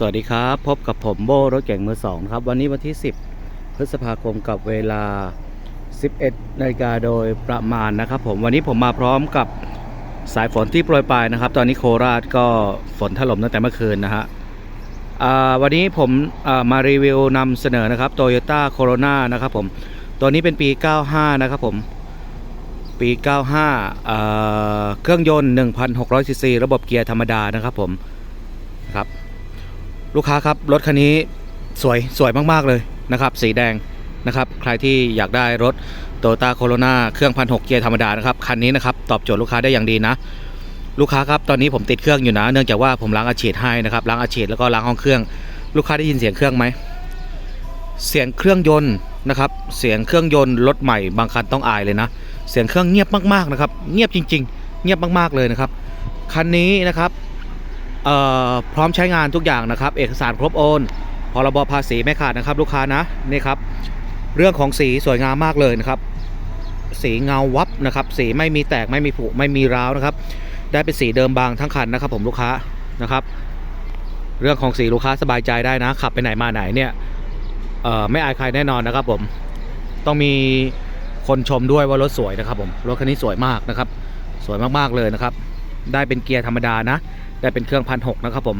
สวัสดีครับ พบกับผมโบรถเก่งมือสองครับ วันนี้วันที่ 10 พฤษภาคมกับเวลา 11นาฬิกาโดยประมาณนะครับ ผมวันนี้ผมมาพร้อมกับสายฝนที่โปรยปลายนะครับ ตอนนี้โคราชก็ฝนถล่มตั้งแต่เมื่อคืนนะฮะวันนี้ผมมารีวิวนำเสนอนะครับ Toyota Corona นะครับผมตัวนี้เป็นปี 95 นะครับผมปี 95 เครื่องยนต์ 1,600ซีซีระบบเกียร์ธรรมดานะครับผมครับ ลูกค้าครับรถคันนี้สวยสวยมากๆเลยนะครับ สีแดงนะครับ ใครที่อยากได้รถ t o y ต้าโคโรนาเครื่องพันหกเกียร์ธรรมดานะครับคันนี้นะครับตอบโจทย์ลูกค้าได้อย่างดีนะ ลูกค้าครับตอนนี้ผมติดเครื่องอยู่นะ เนื่องจากว่าผมล้างอาชีดให้นะครับล้างอาชีดแล้วก็ล้างห้องเครื่อง ลูกค้าได้ยินเสียงเครื่องไหมเสียงเครื่องยนต์นะครับเสียงเครื่องยนต์รถใหม่บางคันต้องอายเลยนะ เสียงเครื่องเงียบมากๆนะครับ เงียบจริง ๆ เงียบมากๆเลยนะครับคันนี้นะครับ พร้อมใช้งานทุกอย่างนะครับ เอกสารครบโอนพรบภาษีไม่ขาดนะครับ ลูกค้านะนี่ครับ เรื่องของสีสวยงามมากเลยนะครับ สีเงาวับนะครับ สีไม่มีแตกไม่มีผุไม่มีร้าวนะครับ ได้เป็นสีเดิมบางทั้งคันนะครับ ผมลูกค้านะครับ เรื่องของสีลูกค้าสบายใจได้นะ ขับไปไหนมาไหนเนี่ยไม่อายใครแน่นอนนะครับ ผมต้องมีคนชมด้วยว่ารถสวยนะครับ ผมรถคันนี้สวยมากนะครับ สวยมากๆเลยนะครับ ได้เป็นเกียร์ธรรมดานะ ได้เป็นเครื่องพันหกนะครับผม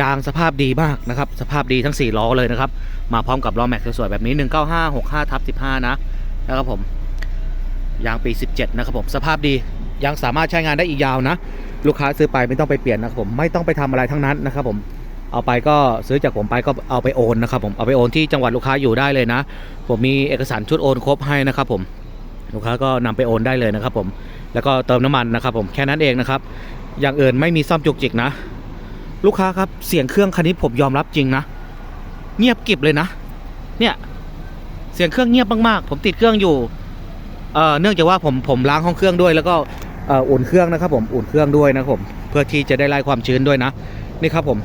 ยางสภาพดีมากนะครับ สภาพดีทั้ง 4 ล้อเลยนะครับ มาพร้อมกับล้อแม็กซ์สวยๆแบบนี้ 195 65ทับ15 นะนะครับผมยางปี 17 นะครับผมสภาพดียังสามารถใช้งานได้อีกยาวนะ ลูกค้าซื้อไปไม่ต้องไปเปลี่ยนนะครับผมไม่ต้องไปทำอะไรทั้งนั้นนะครับผมเอาไปก็ซื้อจากผมไปก็เอาไปโอนนะครับผมเอาไปโอนที่จังหวัดลูกค้าอยู่ได้เลยนะ ผมมีเอกสารชุดโอนครบให้นะครับผมลูกค้าก็นำไปโอนได้เลยนะครับผมแล้วก็เติมน้ำมันนะครับผมแค่นั้นเองนะครับ อย่างอื่นไม่มีซ่อมจุกจิกนะ ลูกค้าครับเสียงเครื่องคันนี้ผมยอมรับจริงนะ เงียบกิบเลยนะ เนี่ยเสียงเครื่องเงียบมากๆ ผมติดเครื่องอยู่เอ่อเนื่องจากว่าผมผมล้างห้องเครื่องด้วย แล้วก็เอ่ออุ่นเครื่องนะครับ ผมอุ่นเครื่องด้วยนะผมเพื่อที่จะได้ไล่ความชื้นด้วยนะนี่ครับผม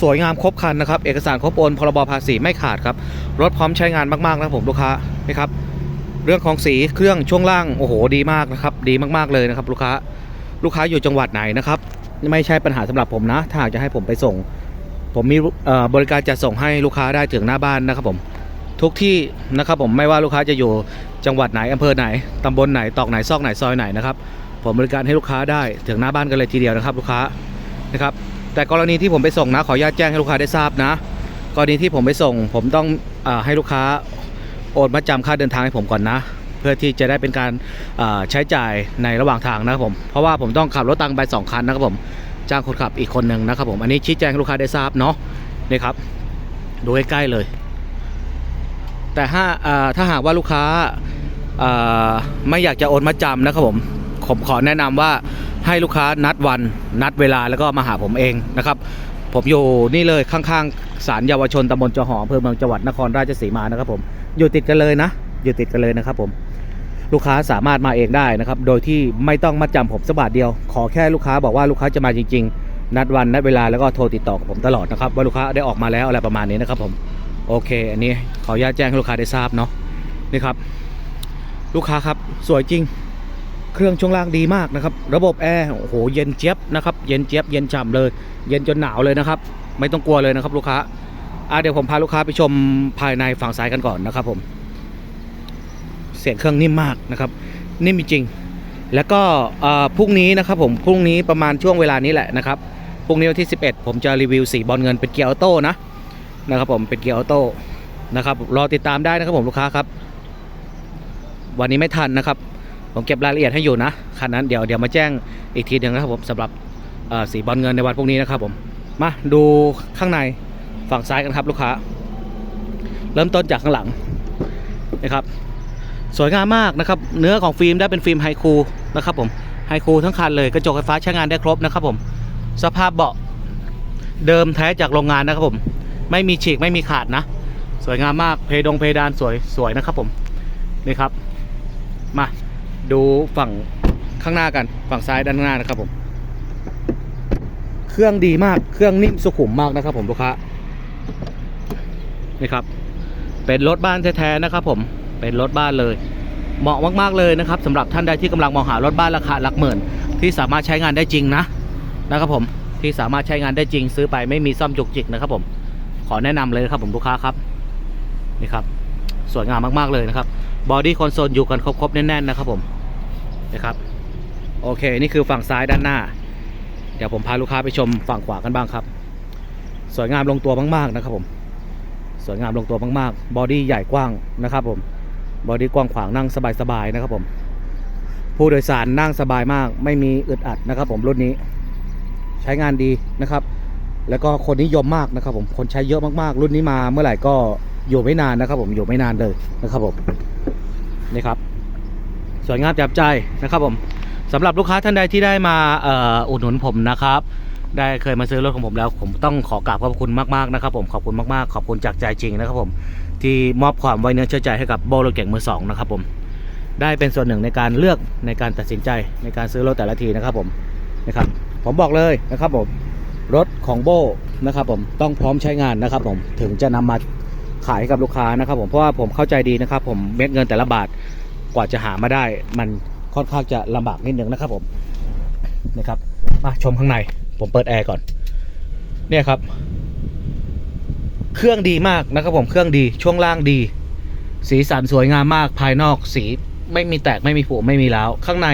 สวยงามครบคันนะครับ เอกสารครบโอนพรบภาษีไม่ขาดครับ รถพร้อมใช้งานมากๆนะผมลูกค้านี่ครับ เรื่องของสีเครื่องช่วงล่างโอ้โหดีมากนะครับ ดีมากๆเลยนะครับ ลูกค้า ลูกค้าอยู่จังหวัดไหนนะครับ ไม่ใช่ปัญหาสำหรับผมนะ ถ้าหากจะให้ผมไปส่ง ผมมีบริการจะส่งให้ลูกค้าได้ถึงหน้าบ้านนะครับผมทุกที่นะครับผมไม่ว่าลูกค้าจะอยู่จังหวัดไหนอำเภอไหนตำบลไหนตอกไหนซอกไหนซอยไหนนะครับผมบริการให้ลูกค้าได้ถึงหน้าบ้านกันเลยทีเดียวนะครับลูกค้านะครับแต่กรณีที่ผมไปส่งนะขออนุญาตแจ้งให้ลูกค้าได้ทราบนะ กรณีที่ผมไปส่ง ผมต้องอให้ลูกค้าโอนมาจำค่าเดินทางให้ผมก่อนนะ พื่อที่จะได้เป็นการใช้จ่ายในระหว่างทางนะครับผมเพราะว่าผมต้องขับรถตังค์ไปสองคันนะครับผมจ้างคนขับอีกคนหนึ่งนะครับผมอันนี้ชี้แจงลูกค้าได้ทราบเนาะนี่ครับดูใกล้ๆเลย แต่ถ้าถ้าหากว่าลูกค้าไม่อยากจะโอนมาจำนะครับผมผมขอแนะนำว่าให้ลูกค้านัดวันนัดเวลาแล้วก็มาหาผมเองนะครับ ผมอยู่นี่เลยข้างๆศาลเยาวชนตำบลจอหออำเภอเมืองจังหวัดนครราชสีมานะครับผมอยู่ติดกันเลยนะ อยู่ติดกันเลยนะครับผม ลูกค้าสามารถมาเองได้นะครับ โดยที่ไม่ต้องมาจำผมสักบาทเดียว ขอแค่ลูกค้าบอกว่าลูกค้าจะมาจริง ๆ นัดวันนัดเวลาแล้วก็โทรติดต่อกับผมตลอดนะครับว่าลูกค้าได้ออกมาแล้วอะไรประมาณนี้นะครับผมโอเค อันนี้ขออนุญาตแจ้งให้ลูกค้าได้ทราบเนาะนี่ครับ ลูกค้าครับสวยจริง เครื่องช่วงล่างดีมากนะครับ ระบบแอร์โอ้โหเย็นเจี๊ยบนะครับเย็นเจี๊ยบเย็นฉ่ำเลย เย็นจนหนาวเลยนะครับ ไม่ต้องกลัวเลยนะครับ ลูกค้าอะเดี๋ยวผมพาลูกค้าไปชมภายในฝั่งซ้ายกันก่อนนะครับผม เสียงเครื่องนิ่มมากนะครับนิ่มจริง แล้วก็พรุ่งนี้นะครับผมพรุ่งนี้ประมาณช่วงเวลานี้แหละนะครับพรุ่งนี้วันที่ 11 ผมจะรีวิวสีบอลเงินเป็นเกียร์ออโต้นะนะครับผมเป็นเกียร์ออโต้นะครับรอติดตามได้นะครับผมลูกค้าครับ วันนี้ไม่ทันนะครับ ผมเก็บรายละเอียดให้อยู่นะคันนั้นเดี๋ยวเดี๋ยวมาแจ้งอีกทีหนึ่งนะครับผมสำหรับสีบอลเงินในวันพรุ่งนี้นะครับผมมาดูข้างในฝั่งซ้ายกันครับลูกค้า เริ่มต้นจากข้างหลังนะครับ สวยงามมากนะครับ เนื้อของฟิล์มได้เป็นฟิล์มไฮคูนะครับผมไฮคูทั้งคันเลยกระจกไฟฟ้าใช้งานได้ครบนะครับผมสภาพเบาะเดิมแท้จากโรงงานนะครับผม ไม่มีฉีกไม่มีขาดนะ สวยงามมากเพดงเพดานสวยสวยนะครับผมนี่ครับ มาดูฝั่งข้างหน้ากันฝั่งซ้ายด้านหน้านะครับผม เครื่องดีมากเครื่องนิ่มสุขุมมากนะครับผมลูกค้านี่ครับ เป็นรถบ้านแท้ๆนะครับผม เป็นรถบ้านเลย เหมาะมากๆเลยนะครับสำหรับท่านใดที่กำลังมองหารถบ้านราคาหลักหมื่น ที่สามารถใช้งานได้จริงนะนะครับผมที่สามารถใช้งานได้จริงซื้อไปไม่มีซ่อมจุกจิกนะครับผมขอแนะนำเลยนะครับผมลูกค้าครับนี่ครับสวยงามมากๆเลยนะครับบอดี้คอนโซลอยู่กันครบๆแน่นๆนะครับผมนะครับโอเคนี่คือฝั่งซ้ายด้านหน้า เดี๋ยวผมพาลูกค้าไปชมฝั่งขวากันบ้างครับ สวยงามลงตัวมากๆนะครับผมสวยงามลงตัวมากๆ บอดี้ใหญ่กว้างนะครับผม บอดี้กว้างขวางนั่งสบายๆนะครับผม ผู้โดยสารนั่งสบายมาก ไม่มีอึดอัดนะครับ ผมรุ่นนี้ ใช้งานดีนะครับ แล้วก็คนนิยมมากนะครับ ผมคนใช้เยอะมากๆ รุ่นนี้มาเมื่อไหร่ก็อยู่ไม่นานนะครับ ผมอยู่ไม่นานเลยนะครับผมนี่ครับสวยงามจับใจนะครับ ผมสำหรับลูกค้าท่านใดที่ได้มาอออุดหนุนผมนะครับได้เคยมาซื้อรถของผมแล้ว ผมต้องขอกราบขอบคุณมากๆนะครับผมขอบคุณมากๆ ขอบคุณจากใจจริงนะครับผม ที่มอบความไว้เนื้อเชื่อใจให้กับโบโลเก่งมือสองนะครับผมได้เป็นส่วนหนึ่งในการเลือกในการตัดสินใจในการซื้อรถแต่ละทีนะครับผมนะครับผมบอกเลยนะครับผมรถของโบนะครับผมต้องพร้อมใช้งานนะครับผมถึงจะนำมาขายให้กับลูกค้านะครับผมเพราะว่าผมเข้าใจดีนะครับผมเม็ดเงินแต่ละบาทกว่าจะหามาได้ มันค่อนข้างจะลำบากนิดนึงนะครับผมนะครับมาชมข้างในผมเปิดแอร์ก่อนเนี่ยครับ เครื่องดีมากนะครับผมเครื่องดีช่วงล่างดี สีสันสวยงามมากภายนอกสีไม่มีแตกไม่มีผุไม่มีร้วข้างใน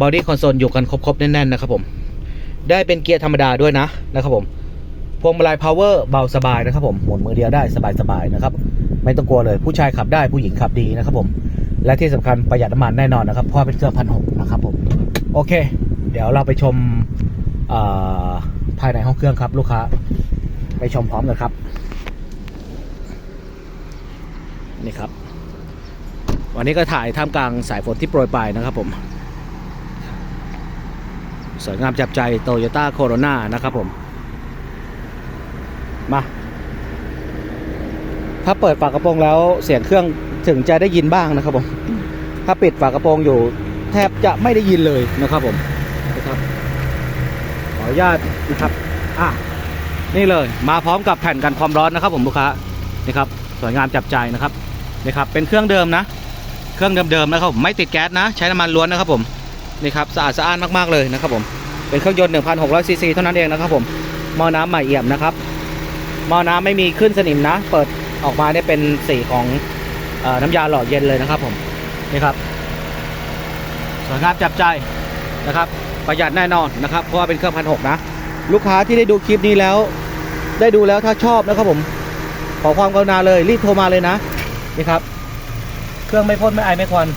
บอดี้คอนโซลอยู่กันครบๆแน่นๆนะครับผม ได้เป็นเกียร์ธรรมดาด้วยนะนะครับผมพวงมาลัยพาวเวอร์เบาสบายนะครับผมหมุนมือเดียวได้สบายๆนะครับ ไม่ต้องกลัวเลยผู้ชายขับได้ผู้หญิงขับดีนะครับผมและที่สำคัญประหยัดน้ำมันแน่นอนนะครับเพราะเป็นเครื่องพันหกนะครับผมโอเค เดี๋ยวเราไปชมภายในห้องเครื่องครับลูกค้า ไปชมพร้อมกันครับ นี่ครับ วันนี้ก็ถ่ายท่ามกลางสายฝนที่โปรยปลายนะครับผมสวยงามจับใจโตโยต้าโคโรนานะครับผม มา ถ้าเปิดฝากระโปรงแล้วเสียงเครื่องถึงจะได้ยินบ้างนะครับผม ถ้าปิดฝากระโปรงอยู่ แทบจะไม่ได้ยินเลยนะครับผมนะครับ ขออนุญาตนะครับ อะ นี่เลย มาพร้อมกับแผ่นกันความร้อนนะครับ ผมลูกค้านี่ครับสวยงามจับใจนะครับนี่ครับเป็นเครื่องเดิมนะ เครื่องเดิมๆนะครับผมไม่ติดแก๊สนะ ใช้น้ำมันล้วนนะครับผมนี่ครับสะอาดสะอ้านมากๆเลยนะครับผมเป็นเครื่องยนต์1,600ซีซีเท่านั้นเองนะครับผมหม้อน้ำใหม่เอี่ยมนะครับหม้อน้ำไม่มีขึ้นสนิมนะ เปิดออกมาเนี่ยเป็นสีของออน้ำยาหล่อเย็นเลยนะครับผมนี่ครับสวยงามจับใจนะครับ ประหยัดแน่นอนนะครับ เพราะว่าเป็นเครื่องพันหกนะ ลูกค้าที่ได้ดูคลิปนี้แล้ว ได้ดูแล้วถ้าชอบนะครับผม ขอความกรุณาเลยรีบโทรมาเลยนะ นี่ครับ เครื่องไม่พ่นไม่ไอไม่ควัน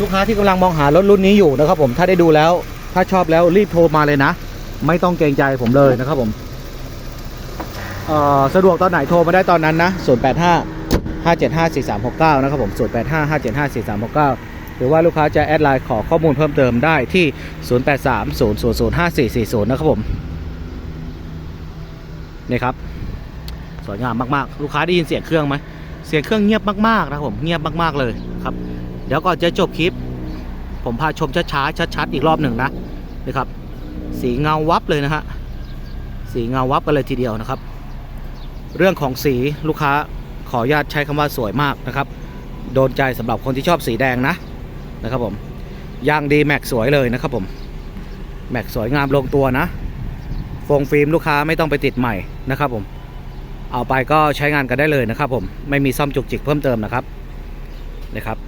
ลูกค้าที่กำลังมองหารถรุ่นนี้อยู่นะครับ ผมถ้าได้ดูแล้ว ถ้าชอบแล้วรีบโทรมาเลยนะ ไม่ต้องเกรงใจผมเลยนะครับผมสะดวกตอนไหนโทรมาได้ตอนนั้นนะ085 575 4369 นะครับผม085 575 4369 หรือว่าลูกค้าจะแอดไลน์ขอข้อมูลเพิ่มเติมได้ที่ 0830005440 นะครับผม นี่ครับสวยงามมากๆ ลูกค้าได้ยินเสียงเครื่องไหมเสียงเครื่องเงียบมากๆนะครับผมเงียบมากๆเลยครับ เดี๋ยวก่อนจะจบคลิป ผมพาชมช้าๆชัดๆอีกรอบหนึ่งนะนะครับ สีเงาวับเลยนะฮะสีเงาวับกันเลยทีเดียวนะครับ เรื่องของสีลูกค้าขออนุญาตใช้คำว่าสวยมากนะครับ โดนใจสำหรับคนที่ชอบสีแดงนะนะครับผมยางดีแม็กสวยเลยนะครับผมแม็กสวยงามลงตัวนะ ฟงฟิล์มลูกค้าไม่ต้องไปติดใหม่นะครับผมเอาไปก็ใช้งานกันได้เลยนะครับผมไม่มีซ่อมจุกจิกเพิ่มเติมนะครับนะครับ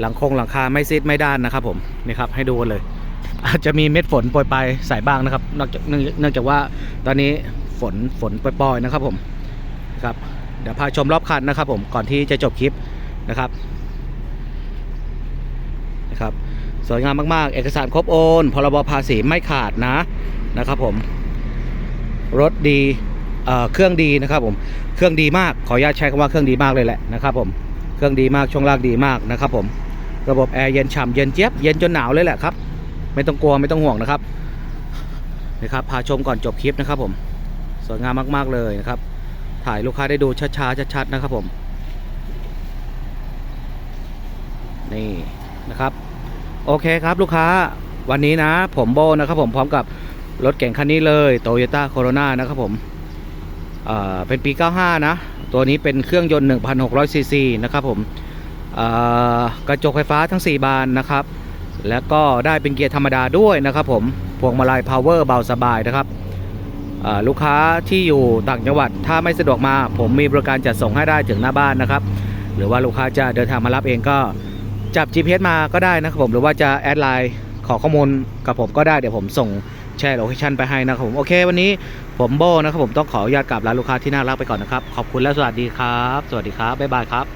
หลังคงหลังคาไม่ซิดไม่ด้านนะครับผมนี่ครับให้ดูกันเลย อาจจะมีเม็ดฝนโปรยปลายใส่บ้างนะครับนอกจากเนื่องเนื่องจากว่าตอนนี้ฝนฝนปล่อยๆนะครับผมนะครับเดี๋ยวพาชมรอบคันนะครับผมก่อนที่จะจบคลิปนะครับนะครับสวยงามมากๆ เอกสารครบโอนพรบภาษีไม่ขาดนะ นะครับผม รถดีเครื่องดีนะครับผมเครื่องดีมากขออนุญาตใช้คำว่าเครื่องดีมากเลยแหละนะครับผมเครื่องดีมากช่วงล่างดีมากนะครับผมระบบแอร์เย็นฉ่ำเย็นเจี๊ยบเย็นจนหนาวเลยแหละครับ ไม่ต้องกลัวไม่ต้องห่วงนะครับนะครับพาชมก่อนจบคลิปนะครับผมสวยงามมาก ๆ เลยนะครับ ถ่ายลูกค้าได้ดูช้าๆชัดๆนะครับผมนี่นะครับ โอเคครับลูกค้าวันนี้นะ ผมโบนะครับผมพร้อมกับ รถเก่งคันนี้เลยโตโยต้าโคโรนานะครับผมเเป็นปี 95 นะ ตัวนี้เป็นเครื่องยนต์ 1,600 ซีซีนะครับผมกระจกไฟฟ้าทั้ง 4 บานนะครับ แล้วก็ได้เป็นเกียร์ธรรมดาด้วยนะครับผม พวงมาลัย power เบาสบายนะครับลูกค้าที่อยู่ต่างจังหวัดถ้าไม่สะดวกมา ผมมีบริการจัดส่งให้ได้ถึงหน้าบ้านนะครับ หรือว่าลูกค้าจะเดินทางมารับเองก็จับ GPS มาก็ได้นะครับผม หรือว่าจะแอดไลน์ขอข้อมูลกับผมก็ได้เดี๋ยวผมส่ง แชร์โลเคชั่นไปให้นะครับผมโอเค วันนี้ผมโบนะครับผมต้องขออนุญาตกลับลาลูกค้าที่น่ารักไปก่อนนะครับขอบคุณและสวัสดีครับ สวัสดีครับบ๊ายบายครับ